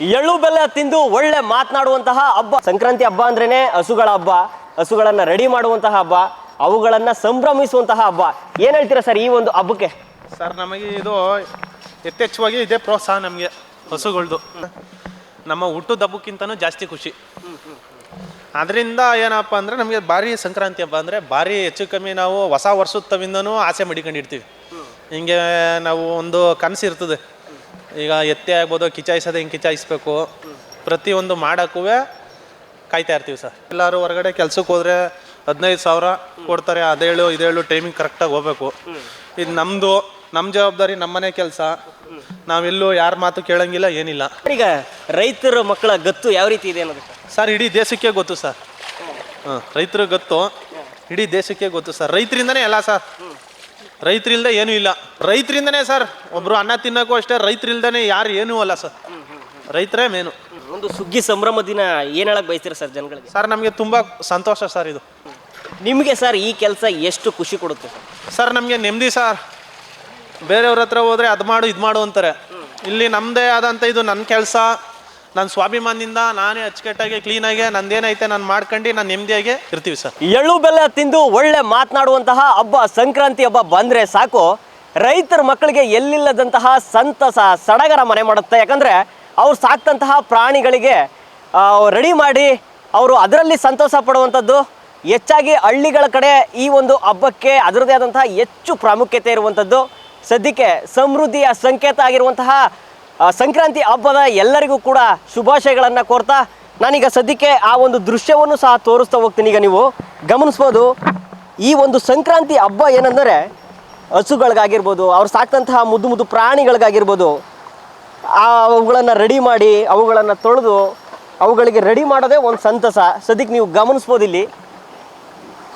ಎಳ್ಳು ಬೆಲ್ಲ ತಿಂದು ಒಳ್ಳೆ ಮಾತನಾಡುವಂತಹ ಹಬ್ಬ. ಸಂಕ್ರಾಂತಿ ಹಬ್ಬ ಅಂದ್ರೇನೆ ಹಸುಗಳ ಹಬ್ಬ. ಹಸುಗಳನ್ನ ರೆಡಿ ಮಾಡುವಂತಹ ಹಬ್ಬ. ಅವುಗಳನ್ನ ಸಂಭ್ರಮಿಸುವಂತಹ ಹಬ್ಬ. ಏನ್ ಹೇಳ್ತೀರಾ ಸರ್ ಈ ಒಂದು ಹಬ್ಬಕ್ಕೆ? ಸರ್, ನಮಗೆ ಇದು ಯಥೇಚ್ಛವಾಗಿ ಇದೆ ಪ್ರೋತ್ಸಾಹ ನಮಗೆ, ಹಸುಗಳದು. ನಮ್ಮ ಹುಟ್ಟು ಹಬ್ಬಕ್ಕಿಂತನೂ ಜಾಸ್ತಿ ಖುಷಿ. ಅದರಿಂದ ಏನಪ್ಪ ಅಂದರೆ ನಮಗೆ ಭಾರಿ ಸಂಕ್ರಾಂತಿ ಹಬ್ಬ ಅಂದರೆ ಭಾರಿ ಹೆಚ್ಚು ಕಮ್ಮಿ ನಾವು ಹೊಸ ವರ್ಷದ ತವಿಂದನೂ ಆಸೆ ಮಡಿಕೊಂಡಿರ್ತೀವಿ. ಹಿಂಗೆ ನಾವು ಒಂದು ಕನಸು ಇರ್ತದೆ ಈಗ ಎತ್ತೆ ಆಗ್ಬೋದು ಕಿಚಾಯಿಸೋದು ಹಿಂಗೆ ಕಿಚಾಯಿಸ್ಬೇಕು. ಪ್ರತಿಯೊಂದು ಮಾಡೋಕ್ಕೂ ಕಾಯ್ತಾ ಇರ್ತೀವಿ ಸರ್. ಎಲ್ಲರೂ ಹೊರಗಡೆ ಕೆಲ್ಸಕ್ಕೆ ಹೋದರೆ ಹದಿನೈದು ಸಾವಿರ ಕೊಡ್ತಾರೆ ಅದೇಳು ಇದೇಳು ಟೈಮಿಂಗ್ ಕರೆಕ್ಟಾಗಿ ಹೋಗ್ಬೇಕು. ಇದು ನಮ್ಮದು ನಮ್ಮ ಜವಾಬ್ದಾರಿ ನಮ್ಮನೆ ಕೆಲಸ. ನಾವೆಲ್ಲೂ ಯಾರ ಮಾತು ಕೇಳಂಗಿಲ್ಲ ಏನಿಲ್ಲ. ಈಗ ರೈತರ ಮಕ್ಕಳ ಗತ್ತು ಯಾವ ರೀತಿ ಇದೆ ಅನ್ನೋದು? ಸರ್ ಇಡೀ ದೇಶಕ್ಕೆ ಗೊತ್ತು ಸರ್. ಹಾಂ ರೈತರ ಗತ್ತು. ಇಡೀ ದೇಶಕ್ಕೆ ಗೊತ್ತು ಸರ್. ರೈತರಿಂದನೇ ಎಲ್ಲ ಸರ್. ರೈತರಿಲ್ದೆ ಏನೂ ಇಲ್ಲ. ರೈತರಿಂದನೇ ಸರ್ ಒಬ್ರು ಅನ್ನ ತಿನ್ನೋಕ್ಕೂ ಅಷ್ಟೇ ರೈತರಿಲ್ದೇ ಯಾರು ಏನೂ ಅಲ್ಲ ಸರ್ ರೈತರೇ ಮೇನು ಒಂದು ಸುಗ್ಗಿ ಸಂಭ್ರಮ ದಿನ ಏನು ಹೇಳಕ್ ಬಯಸ್ತೀರಾ ಸರ್ ಜನಗಳಿಗೆ? ಸರ್ ನಮಗೆ ತುಂಬ ಸಂತೋಷ ಸರ್ ಇದು. ನಿಮಗೆ ಸರ್ ಈ ಕೆಲಸ ಎಷ್ಟು ಖುಷಿ ಕೊಡುತ್ತೆ ಸರ್ ಸರ್ ನಮಗೆ ನೆಮ್ಮದಿ ಸರ್ ಬೇರೆಯವ್ರ ಹತ್ರ ಹೋದರೆ ಅದು ಮಾಡು ಇದು ಮಾಡು ಅಂತಾರೆ. ಇಲ್ಲಿ ನಮ್ಮದೇ ಆದಂಥ ಇದು ನನ್ನ ಕೆಲಸ. ನನ್ನ ಸ್ವಾಭಿಮಾನದಿಂದ ನಾನೇ ಅಚ್ಚುಕಟ್ಟಾಗಿ ಕ್ಲೀನಾಗಿ ನಂದೇನೈತೆ ನಾನು ಮಾಡ್ಕೊಂಡು ನಾನು ನೆಮ್ಮದಿಯಾಗಿ ಇರ್ತೀವಿ ಸರ್. ಎಳ್ಳು ಬೆಲ್ಲ ತಿಂದು ಒಳ್ಳೆ ಮಾತನಾಡುವಂತಹ ಹಬ್ಬ, ಸಂಕ್ರಾಂತಿ ಹಬ್ಬ ಬಂದ್ರೆ ಸಾಕು. ರೈತರ ಮಕ್ಕಳಿಗೆ ಎಲ್ಲಿಲ್ಲದಂತಹ ಸಂತಸ ಸಡಗರ ಮನೆ ಮಾಡುತ್ತೆ. ಯಾಕಂದ್ರೆ ಅವ್ರು ಸಾಕ್ತಂತಹ ಪ್ರಾಣಿಗಳಿಗೆ ರೆಡಿ ಮಾಡಿ ಅವರು ಅದರಲ್ಲಿ ಸಂತೋಷ ಪಡುವಂಥದ್ದು. ಹೆಚ್ಚಾಗಿ ಹಳ್ಳಿಗಳ ಕಡೆ ಈ ಒಂದು ಹಬ್ಬಕ್ಕೆ ಅದರದೇ ಆದಂತಹ ಹೆಚ್ಚು ಪ್ರಾಮುಖ್ಯತೆ ಇರುವಂಥದ್ದು. ಸದ್ಯಕ್ಕೆ ಸಮೃದ್ಧಿಯ ಸಂಕೇತ ಆಗಿರುವಂತಹ ಸಂಕ್ರಾಂತಿ ಹಬ್ಬದ ಎಲ್ಲರಿಗೂ ಕೂಡ ಶುಭಾಶಯಗಳನ್ನು ಕೋರ್ತಾ ನಾನೀಗ ಸದ್ಯಕ್ಕೆ ಆ ಒಂದು ದೃಶ್ಯವನ್ನು ಸಹ ತೋರಿಸ್ತಾ ಹೋಗ್ತೀನಿ ಈಗ ನೀವು. ಗಮನಿಸ್ಬೋದು, ಈ ಒಂದು ಸಂಕ್ರಾಂತಿ ಹಬ್ಬ ಏನಂದರೆ ಹಸುಗಳಿಗಾಗಿರ್ಬೋದು, ಅವ್ರು ಸಾಕ್ತಂತಹ ಮುದ್ದು ಮುದ್ದು ಪ್ರಾಣಿಗಳಿಗಾಗಿರ್ಬೋದು, ಆ ಅವುಗಳನ್ನು ರೆಡಿ ಮಾಡಿ, ಅವುಗಳನ್ನು ತೊಳೆದು ಅವುಗಳಿಗೆ ರೆಡಿ ಮಾಡೋದೇ ಒಂದು ಸಂತಸ. ಸದ್ಯಕ್ಕೆ ನೀವು ಗಮನಿಸ್ಬೋದು ಇಲ್ಲಿ.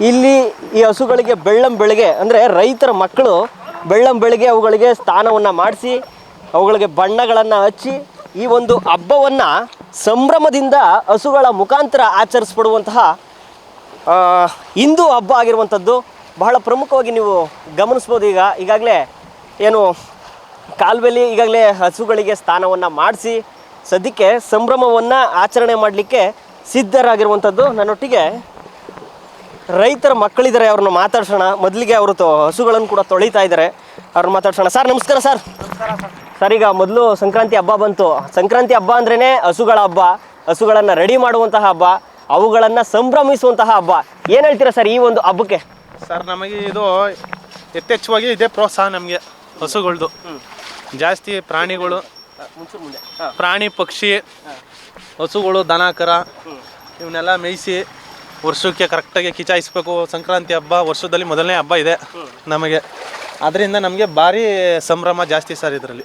ಇಲ್ಲಿ ಈ ಹಸುಗಳಿಗೆ ಬೆಳ್ಳಂ ಬೆಳಗ್ಗೆ ಅಂದರೆ ರೈತರ ಮಕ್ಕಳು ಬೆಳ್ಳಂ ಬೆಳಗ್ಗೆ ಅವುಗಳಿಗೆ ಸ್ನಾನವನ್ನು ಮಾಡಿಸಿ ಅವುಗಳಿಗೆ ಬಣ್ಣಗಳನ್ನು ಹಚ್ಚಿ ಈ ಒಂದು ಹಬ್ಬವನ್ನು ಸಂಭ್ರಮದಿಂದ ಹಸುಗಳ ಮುಖಾಂತರ ಆಚರಿಸ್ಬಿಡುವಂತಹ ಹಿಂದೂ ಹಬ್ಬ ಆಗಿರುವಂಥದ್ದು. ಬಹಳ ಪ್ರಮುಖವಾಗಿ ನೀವು ಗಮನಿಸ್ಬೋದು ಈಗ. ಈಗಾಗಲೇ ಏನು ಕಾಲುವೆಲಿ ಈಗಾಗಲೇ ಹಸುಗಳಿಗೆ ಸ್ಥಾನವನ್ನು ಮಾಡಿಸಿ ಸದ್ಯಕ್ಕೆ ಸಂಭ್ರಮವನ್ನು ಆಚರಣೆ ಮಾಡಲಿಕ್ಕೆ ಸಿದ್ಧರಾಗಿರುವಂಥದ್ದು. ನನ್ನೊಟ್ಟಿಗೆ ರೈತರ ಮಕ್ಕಳಿದ್ದಾರೆ, ಅವ್ರನ್ನ ಮಾತಾಡ್ಸೋಣ. ಮೊದಲಿಗೆ ಅವರು ಹಸುಗಳನ್ನು ಕೂಡ ತೊಳಿತಾ ಇದ್ದಾರೆ. ಅವ್ರನ್ನ ಮಾತಾಡ್ಸೋಣ. ಸರ್, ನಮಸ್ಕಾರ ಸರ್. ನಮಸ್ಕಾರ ಸರ್. ಈಗ ಮೊದಲು ಸಂಕ್ರಾಂತಿ ಹಬ್ಬ ಬಂತು. ಸಂಕ್ರಾಂತಿ ಹಬ್ಬ ಅಂದ್ರೇ ಹಸುಗಳ ಹಬ್ಬ, ಹಸುಗಳನ್ನು ರೆಡಿ ಮಾಡುವಂತಹ ಹಬ್ಬ, ಅವುಗಳನ್ನು ಸಂಭ್ರಮಿಸುವಂತಹ ಹಬ್ಬ. ಏನು ಹೇಳ್ತೀರಾ ಸರ್ ಈ ಒಂದು ಹಬ್ಬಕ್ಕೆ? ಸರ್, ನಮಗೆ ಇದು ಯಥೇಚ್ಛವಾಗಿ ಇದೆ ಪ್ರೋತ್ಸಾಹ ನಮಗೆ, ಹಸುಗಳದು. ಜಾಸ್ತಿ ಪ್ರಾಣಿಗಳು, ಪ್ರಾಣಿ ಪಕ್ಷಿ, ಹಸುಗಳು ದನ ಕರ ಇವನ್ನೆಲ್ಲ ಮೇಯಿಸಿ ವರ್ಷಕ್ಕೆ ಕರೆಕ್ಟಾಗಿ ಕಿಚಾಯಿಸ್ಬೇಕು. ಸಂಕ್ರಾಂತಿ ಹಬ್ಬ ವರ್ಷದಲ್ಲಿ ಮೊದಲನೇ ಹಬ್ಬ ಇದೆ ನಮಗೆ. ಅದರಿಂದ ನಮಗೆ ಭಾರಿ ಸಂಭ್ರಮ ಜಾಸ್ತಿ ಸರ್ ಇದರಲ್ಲಿ.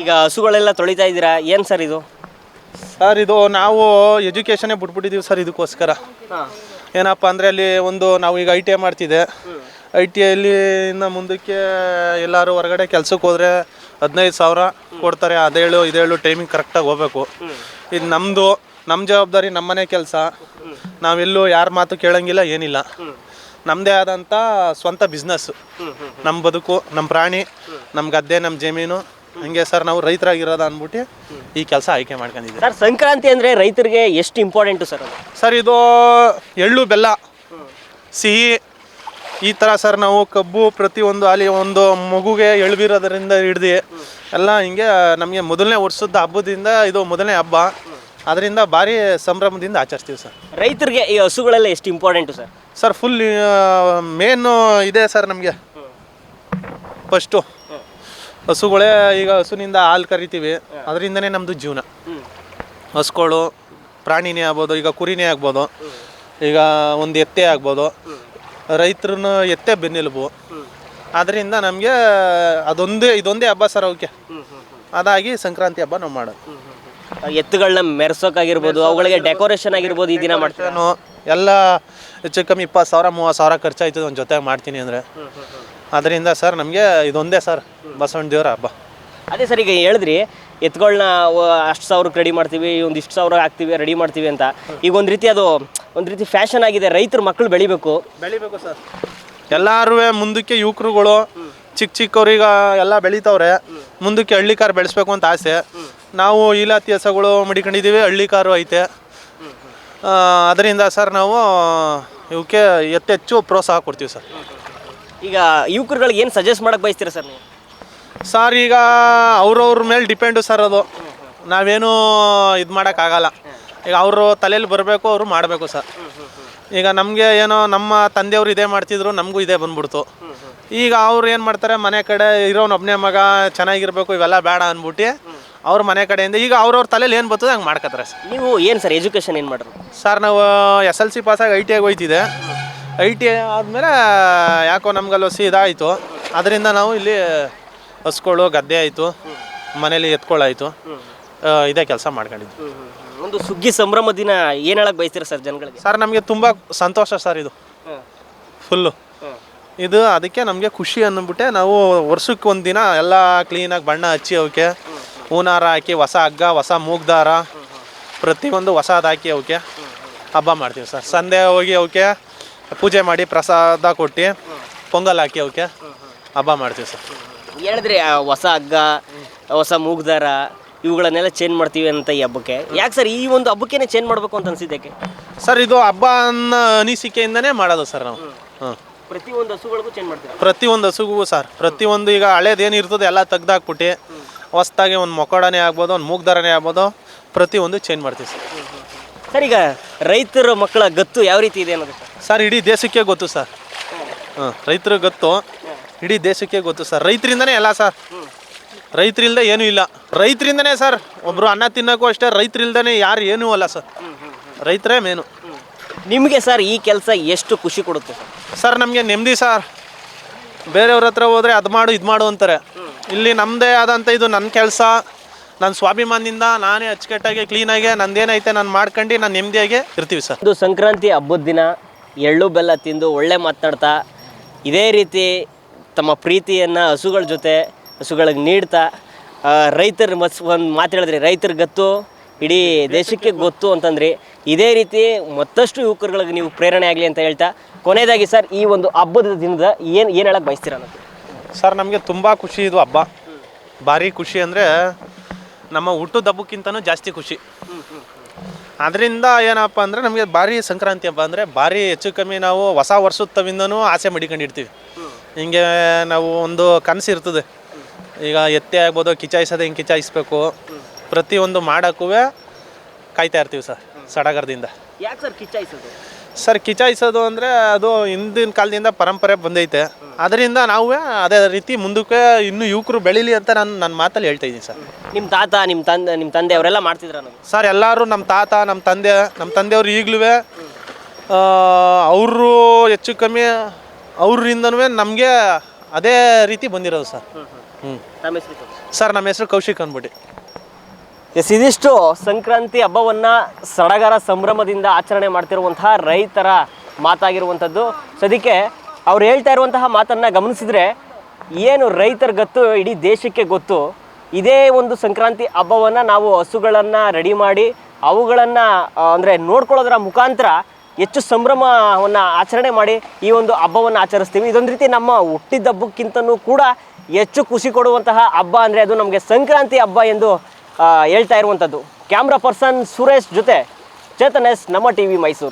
ಈಗ ಹಸುಗಳೆಲ್ಲ ತೊಳಿತಾ ಇದ್ದೀರಾ? ಏನು ಸರ್ ಇದು? ಸರ್ ಇದು ನಾವು ಎಜುಕೇಷನೇ ಬಿಟ್ಬಿಟ್ಟಿದ್ದೀವಿ ಸರ್ ಇದಕ್ಕೋಸ್ಕರ. ಏನಪ್ಪ ಅಂದರೆ ಅಲ್ಲಿ ಒಂದು ನಾವು ಈಗ ಐ ಟಿ ಐ ಮಾಡ್ತಿದ್ದೆ. ಐ ಟಿ ಐಲಿ ಇನ್ನು ಮುಂದಕ್ಕೆ ಎಲ್ಲರೂ ಹೊರಗಡೆ ಕೆಲಸಕ್ಕೆ ಹೋದರೆ ಹದಿನೈದು ಸಾವಿರ ಕೊಡ್ತಾರೆ. ಅದೇಳು ಇದೇಳು ಟೈಮಿಂಗ್ ಕರೆಕ್ಟಾಗಿ ಹೋಗ್ಬೇಕು. ಇದು ನಮ್ಮದು ನಮ್ಮ ಜವಾಬ್ದಾರಿ ನಮ್ಮನೆ ಕೆಲಸ. ನಾವೆಲ್ಲೂ ಯಾರ ಮಾತು ಕೇಳಂಗಿಲ್ಲ ಏನಿಲ್ಲ. ನಮ್ಮದೇ ಆದಂಥ ಸ್ವಂತ ಬಿಸ್ನೆಸ್ಸು ನಮ್ಮ ಬದುಕು ನಮ್ಮ ಪ್ರಾಣಿ ನಮ್ಮ ಗದ್ದೆ ನಮ್ಮ ಜಮೀನು. ಹಂಗೆ ಸರ್ ನಾವು ರೈತರಾಗಿರೋದು ಅಂದ್ಬಿಟ್ಟು ಈ ಕೆಲಸ ಆಯ್ಕೆ ಮಾಡ್ಕೊಂಡಿದ್ದೀವಿ. ಸರ್ ಸಂಕ್ರಾಂತಿ ಅಂದರೆ ರೈತರಿಗೆ ಎಷ್ಟು ಇಂಪಾರ್ಟೆಂಟು ಸರ್ ಅದು? ಸರ್ ಇದು ಎಳ್ಳು ಬೆಲ್ಲ ಸಿಹಿ ಈ ಥರ ಸರ್ ನಾವು ಕಬ್ಬು ಪ್ರತಿಯೊಂದು ಅಲ್ಲಿ ಒಂದು ಮಗುಗೆ ಎಳ್ಬಿರೋದ್ರಿಂದ ಹಿಡ್ದು ಎಲ್ಲ ಹಿಂಗೆ ನಮಗೆ ಮೊದಲನೇ ವರ್ಷದ ಹಬ್ಬದಿಂದ ಇದು ಮೊದಲನೇ ಹಬ್ಬ. ಅದರಿಂದ ಭಾರಿ ಸಂಭ್ರಮದಿಂದ ಆಚರಿಸ್ತೀವಿ ಸರ್. ರೈತರಿಗೆ ಈ ಹಸುಗಳೆಲ್ಲ ಎಷ್ಟು important sir? Sir full main ಇದೆ ಸರ್ ನಮಗೆ. ಫಸ್ಟು ಹಸುಗಳೇ ಈಗ ಹಸುನಿಂದ ಹಾಲು ಕರಿತೀವಿ. ಅದರಿಂದನೇ ನಮ್ಮದು ಜೀವನ. ಹಸುಗಳು ಪ್ರಾಣಿನೇ ಆಗ್ಬೋದು ಈಗ ಕುರಿನೇ ಆಗ್ಬೋದು. ಈಗ ಒಂದು ಎತ್ತೆ ಆಗ್ಬೋದು. ರೈತರನ್ನು ಎತ್ತೆ ಬೆನ್ನೆಲುಬು. ಅದರಿಂದ ನಮಗೆ ಅದೊಂದೇ ಇದೊಂದೇ ಹಬ್ಬ ಸರ್ ಅವಕ್ಕೆ ಅದಾಗಿ ಸಂಕ್ರಾಂತಿ ಹಬ್ಬ ನಾವು ಮಾಡೋದು. ಎತ್ತುಗಳನ್ನ ಮೆರೆಸೋಕ್ಕಾಗಿರ್ಬೋದು ಅವುಗಳಿಗೆ ಡೆಕೋರೇಷನ್ ಆಗಿರ್ಬೋದು ಈ ದಿನ ಮಾಡ್ತಾರೆ? ನಾನು ಎಲ್ಲ ಹೆಚ್ಚು ಕಮ್ಮಿ ಇಪ್ಪತ್ತು ಸಾವಿರ ಮೂವತ್ತು ಸಾವಿರ ಖರ್ಚಾಯ್ತದೆ ಒಂದು ಜೊತೆಗೆ ಮಾಡ್ತೀನಿ ಅಂದರೆ. ಅದರಿಂದ ಸರ್ ನಮಗೆ ಇದೊಂದೇ ಸರ್ ಬಸವಣ್ಣ ದೇವರ ಹಬ್ಬ. ಅದೇ ಸರ್ ಈಗ ಹೇಳಿದ್ರಿ ಎತ್ತುಗಳನ್ನ ಅಷ್ಟು ಸಾವಿರಕ್ಕೆ ರೆಡಿ ಮಾಡ್ತೀವಿ ಒಂದು ಇಷ್ಟು ಸಾವಿರ ಹಾಕ್ತೀವಿ ರೆಡಿ ಮಾಡ್ತೀವಿ ಅಂತ. ಈಗ ಒಂದು ರೀತಿ ಅದು ಒಂದು ರೀತಿ ಫ್ಯಾಷನ್ ಆಗಿದೆ ರೈತರು ಮಕ್ಕಳು ಬೆಳಿಬೇಕು. ಬೆಳಿಬೇಕು ಸರ್. ಎಲ್ಲರೂ ಮುಂದಕ್ಕೆ ಯುವಕರುಗಳು ಚಿಕ್ಕ ಚಿಕ್ಕವ್ರೀಗ ಎಲ್ಲ ಬೆಳಿತಾವ್ರೆ ಮುಂದಕ್ಕೆ ಹಳ್ಳಿಕಾರ ಬೆಳೆಸ್ಬೇಕು ಅಂತ ಆಸೆ. ನಾವು ಇಲಾತಿ ಹಸಗಳು ಮಡಿಕೊಂಡಿದ್ದೀವಿ ಹಳ್ಳಿ ಕಾರು ಐತೆ. ಅದರಿಂದ ಸರ್ ನಾವು ಇವಕ್ಕೆ ಎತ್ತೆಚ್ಚು ಪ್ರೋತ್ಸಾಹ ಕೊಡ್ತೀವಿ ಸರ್. ಈಗ ಯುವಕರುಗಳಿಗೆ ಏನು ಸಜೆಸ್ಟ್ ಮಾಡಕ್ಕೆ ಬಯಸ್ತೀರಾ ಸರ್ ನೀವು? ಸರ್ ಈಗ ಅವ್ರವ್ರ ಮೇಲೆ ಡಿಪೆಂಡು ಸರ್ ಅದು. ನಾವೇನು ಇದು ಮಾಡೋಕ್ಕಾಗಲ್ಲ ಈಗ ಅವರು ತಲೆಯಲ್ಲಿ ಬರಬೇಕು ಅವರು ಮಾಡಬೇಕು ಸರ್. ಈಗ ನಮಗೆ ಏನೋ ನಮ್ಮ ತಂದೆಯವರು ಇದೇ ಮಾಡ್ತಿದ್ರು ನಮಗೂ ಇದೇ ಬಂದ್ಬಿಡ್ತು. ಈಗ ಅವ್ರು ಏನು ಮಾಡ್ತಾರೆ ಮನೆ ಕಡೆ ಇರೋನೊಬ್ಬನೇ ಮಗ ಚೆನ್ನಾಗಿರ್ಬೇಕು ಇವೆಲ್ಲ ಬೇಡ ಅಂದ್ಬಿಟ್ಟು ಅವ್ರ ಮನೆ ಕಡೆಯಿಂದ. ಈಗ ಅವ್ರವ್ರ ತಲೆಯಲ್ಲಿ ಏನು ಬರ್ತದೆ ಹಂಗೆ ಮಾಡ್ಕತ್ತಾರೆ ಸರ್. ನೀವು ಏನು ಸರ್ ಎಜುಕೇಷನ್ ಏನು ಮಾಡ್ರು ಸರ್ ನಾವು ಎಸ್ ಎಲ್ ಸಿ ಪಾಸಾಗಿ ಐ ಟಿ ಆಗಿ ಹೋಯ್ತಿದೆ. ಐ ಟಿ ಐ ಆದಮೇಲೆ ಯಾಕೋ ನಮ್ಗಲ್ಲಿ ಸಿ ಇದಾಯಿತು ಅದರಿಂದ ನಾವು ಇಲ್ಲಿ ಹಸ್ಗಳು ಗದ್ದೆ ಆಯಿತು. ಮನೇಲಿ ಎತ್ಕೊಳ್ಳಾಯಿತು ಇದೇ ಕೆಲಸ ಮಾಡ್ಕೊಂಡಿದ್ವಿ. ಒಂದು ಸುಗ್ಗಿ ಸಂಭ್ರಮ ದಿನ ಏನು ಹೇಳಕ್ಕೆ ಬಯಸ್ತೀರಾ ಸರ್ ಜನಗಳಿಗೆ? ಸರ್ ನಮಗೆ ತುಂಬ ಸಂತೋಷ ಸರ್ ಇದು. ಫುಲ್ಲು ಇದು ಅದಕ್ಕೆ ನಮಗೆ ಖುಷಿ ಅಂದ್ಬಿಟ್ಟೆ ನಾವು ವರ್ಷಕ್ಕೆ ಒಂದು ದಿನ ಎಲ್ಲ ಕ್ಲೀನಾಗಿ ಬಣ್ಣ ಹಚ್ಚಿ ಅವಕ್ಕೆ ಹೂನಾರ ಹಾಕಿ ಹೊಸ ಹಗ್ಗ ಹೊಸ ಮೂಗ್ದಾರ ಪ್ರತಿಯೊಂದು ಹೊಸದು ಹಾಕಿ ಅವಕ್ಕೆ ಹಬ್ಬ ಮಾಡ್ತೀವಿ ಸರ್. ಸಂಧೆ ಹೋಗಿ ಅವಕ್ಕೆ ಪೂಜೆ ಮಾಡಿ ಪ್ರಸಾದ ಕೊಟ್ಟು ಪೊಂಗಲ್ ಹಾಕಿ ಅವಕ್ಕೆ ಹಬ್ಬ ಮಾಡ್ತೀವಿ ಸರ್. ಹೇಳಿದ್ರಿ ಹೊಸ ಹಗ್ಗ ಹೊಸ ಮೂಗ್ದಾರ ಇವುಗಳನ್ನೆಲ್ಲ ಚೇಂಜ್ ಮಾಡ್ತೀವಿ ಅಂತ ಈ ಹಬ್ಬಕ್ಕೆ. ಯಾಕೆ ಸರ್ ಈ ಒಂದು ಹಬ್ಬಕ್ಕೇನೆ ಚೇಂಜ್ ಮಾಡಬೇಕು ಅಂತ ಅನಿಸಿದ್ದಕ್ಕೆ? ಸರ್ ಇದು ಹಬ್ಬ ಅನ್ನೋ ಅನಿಸಿಕೆಯಿಂದನೇ ಮಾಡೋದು ಸರ್ ನಾವು. ಹಾಂ ಪ್ರತಿಯೊಂದು ಹಸುಗಳಿಗೂ ಚೇಂಜ್ ಮಾಡ್ತೀವಿ ಪ್ರತಿಯೊಂದು ಹಸುಗೂ ಸರ್. ಪ್ರತಿಯೊಂದು ಈಗ ಹಳೇದೇನಿರ್ತದೆ ಎಲ್ಲ ತೆಗ್ದಾಕ್ಬಿಟ್ಟು ಹೊಸ್ದಾಗಿ ಒಂದು ಮೊಕಡನೇ ಆಗ್ಬೋದು ಒಂದು ಮೂಗ್ದಾರನೇ ಆಗ್ಬೋದು ಪ್ರತಿಯೊಂದು ಚೇಂಜ್ ಮಾಡ್ತೀವಿ ಸರ್. ಸರ್ ಈಗ ರೈತರ ಮಕ್ಕಳ ಗತ್ತು ಯಾವ ರೀತಿ ಇದೆ ಅನ್ನೋದು? ಸರ್ ಇಡೀ ದೇಶಕ್ಕೆ ಗೊತ್ತು ಸರ್. ಹಾಂ ರೈತರ ಗತ್ತು ಇಡೀ ದೇಶಕ್ಕೆ ಗೊತ್ತು ಸರ್. ರೈತರಿಂದನೇ ಎಲ್ಲ ಸರ್. ರೈತರಿಲ್ದೆ ಏನೂ ಇಲ್ಲ. ರೈತರಿಂದನೇ ಸರ್ ಒಬ್ಬರು ಅನ್ನ ತಿನ್ನೋಕ್ಕೂ ಅಷ್ಟೇ ರೈತರಿಲ್ದೇ ಯಾರು ಏನೂ ಅಲ್ಲ ಸರ್. ರೈತರೇ ಮೇನು. ನಿಮಗೆ ಸರ್ ಈ ಕೆಲಸ ಎಷ್ಟು ಖುಷಿ ಕೊಡುತ್ತೆ ಸರ್ ನಮಗೆ ನೆಮ್ಮದಿ ಸರ್. ಬೇರೆಯವ್ರ ಹತ್ರ ಹೋದರೆ ಅದು ಮಾಡು ಇದು ಮಾಡು ಅಂತಾರೆ. ಇಲ್ಲಿ ನಮ್ಮದೇ ಆದಂಥ ಇದು ನನ್ನ ಕೆಲಸ. ನನ್ನ ಸ್ವಾಭಿಮಾನದಿಂದ ನಾನೇ ಅಚ್ಚುಕಟ್ಟಾಗಿ ಕ್ಲೀನಾಗಿ ನಂದೇನೈತೆ ನಾನು ಮಾಡ್ಕೊಂಡು ನಾನು ನೆಮ್ಮದಿಯಾಗಿ ಇರ್ತೀವಿ ಸರ್. ಇದು ಸಂಕ್ರಾಂತಿ ಹಬ್ಬದ ದಿನ ಎಳ್ಳು ಬೆಲ್ಲ ತಿಂದು ಒಳ್ಳೆ ಮಾತನಾಡ್ತಾ, ಇದೇ ರೀತಿ ತಮ್ಮ ಪ್ರೀತಿಯನ್ನು ಹಸುಗಳ ಜೊತೆ ಹಸುಗಳಿಗೆ ನೀಡ್ತಾ ರೈತರ ಮಸ್ ಒಂದು ಮಾತು ಹೇಳಿದ್ರಿ, ರೈತರ ಗತ್ತು, ಇಡೀ ದೇಶಕ್ಕೆ ಗೊತ್ತು ಅಂತಂದ್ರಿ. ಇದೇ ರೀತಿ ಮತ್ತಷ್ಟು ಯುವಕರುಗಳಿಗೆ ನೀವು ಪ್ರೇರಣೆ ಆಗಲಿ ಅಂತ ಹೇಳ್ತಾ, ಕೊನೆಯದಾಗಿ ಸರ್ ಈ ಒಂದು ಹಬ್ಬದ ದಿನದ ಏನು ಏನು ಹೇಳಕ್ಕೆ ಬಯಸ್ತೀರ ಅನ್ನೋದು? ಸರ್, ನಮಗೆ ತುಂಬ ಖುಷಿ ಇದು ಹಬ್ಬ. ಭಾರಿ ಖುಷಿ ಅಂದರೆ ನಮ್ಮ ಹುಟ್ಟುದ ಹಬ್ಬಕ್ಕಿಂತನೂ ಜಾಸ್ತಿ ಖುಷಿ. ಅದರಿಂದ ಏನಪ್ಪ ಅಂದರೆ ನಮಗೆ ಭಾರಿ ಸಂಕ್ರಾಂತಿ ಹಬ್ಬ ಅಂದರೆ ಭಾರಿ ಹೆಚ್ಚು ಕಮ್ಮಿ ನಾವು ಹೊಸ ವರ್ಷದ ಆಸೆ ಮಡಿಕೊಂಡಿರ್ತೀವಿ. ಹಿಂಗೆ ನಾವು ಒಂದು ಕನಸು ಇರ್ತದೆ. ಈಗ ಎತ್ತೆ ಆಗ್ಬೋದು, ಕಿಚಾಯಿಸೋದು ಹಿಂಗೆ ಕಿಚಾಯಿಸ್ಬೇಕು. ಪ್ರತಿಯೊಂದು ಮಾಡೋಕ್ಕೂ ಕಾಯ್ತಾ ಇರ್ತೀವಿ ಸರ್, ಸಡಗರದಿಂದ. ಯಾಕೆ ಸರ್ ಕಿಚ್ಚಾಯಿಸೋದು ಸರ್ ಕಿಚಾಯಿಸೋದು ಅಂದರೆ ಅದು ಹಿಂದಿನ ಕಾಲದಿಂದ ಪರಂಪರೆ ಬಂದೈತೆ. ಅದರಿಂದ ನಾವೇ ಅದೇ ರೀತಿ ಮುಂದಕ್ಕೆ ಇನ್ನೂ ಯುವಕರು ಬೆಳೀಲಿ ಅಂತ ನಾನು ನನ್ನ ಮಾತಲ್ಲಿ ಹೇಳ್ತಾ ಇದ್ದೀನಿ ಸರ್. ನಿಮ್ಮ ತಾತ ನಿಮ್ಮ ತಂದೆ ನಿಮ್ಮ ತಂದೆ ಅವರೆಲ್ಲ ಮಾಡ್ತಿದ್ರ ಸರ್ ಎಲ್ಲರೂ ನಮ್ಮ ತಾತ ನಮ್ಮ ತಂದೆ ನಮ್ಮ ತಂದೆಯವರು ಈಗಲೂ ಅವರು ಹೆಚ್ಚು ಕಮ್ಮಿ ಅವರಿಂದನೂ ನಮಗೆ ಅದೇ ರೀತಿ ಬಂದಿರೋದು ಸರ್. ಹ್ಞೂ ಹೆಸರು? ಸರ್ ನಮ್ಮ ಹೆಸರು ಕೌಶಿಕ್ ಅಂದ್ಬಿಟ್ಟು. ಎಸ್, ಇದಿಷ್ಟು ಸಂಕ್ರಾಂತಿ ಹಬ್ಬವನ್ನು ಸಡಗರ ಸಂಭ್ರಮದಿಂದ ಆಚರಣೆ ಮಾಡ್ತಿರುವಂತಹ ರೈತರ ಮಾತಾಗಿರುವಂಥದ್ದು. ಸದ್ಯಕ್ಕೆ ಅವ್ರು ಹೇಳ್ತಾ ಇರುವಂತಹ ಮಾತನ್ನು ಗಮನಿಸಿದ್ರೆ, ಏನು ರೈತರ ಗೊತ್ತು, ಇಡೀ ದೇಶಕ್ಕೆ ಗೊತ್ತು. ಇದೇ ಒಂದು ಸಂಕ್ರಾಂತಿ ಹಬ್ಬವನ್ನು ನಾವು ಹಸುಗಳನ್ನು ರೆಡಿ ಮಾಡಿ, ಅವುಗಳನ್ನು ಅಂದರೆ ನೋಡ್ಕೊಳ್ಳೋದರ ಮುಖಾಂತರ ಹೆಚ್ಚು ಸಂಭ್ರಮವನ್ನು ಆಚರಣೆ ಮಾಡಿ ಈ ಒಂದು ಹಬ್ಬವನ್ನು ಆಚರಿಸ್ತೀವಿ. ಇದೊಂದು ರೀತಿ ನಮ್ಮ ಹುಟ್ಟಿದ ಹಬ್ಬಕ್ಕಿಂತನೂ ಕೂಡ ಹೆಚ್ಚು ಖುಷಿ ಕೊಡುವಂತಹ ಹಬ್ಬ ಅಂದರೆ ಅದು ನಮಗೆ ಸಂಕ್ರಾಂತಿ ಹಬ್ಬ ಎಂದು ಹೇಳ್ತಾ ಇರುವಂಥದ್ದು. ಕ್ಯಾಮ್ರಾ ಪರ್ಸನ್ ಸುರೇಶ್ ಜೊತೆ ಚೇತನ್ ಎಸ್ ನಮ್ಮ ಟಿ ವಿ ಮೈಸೂರು.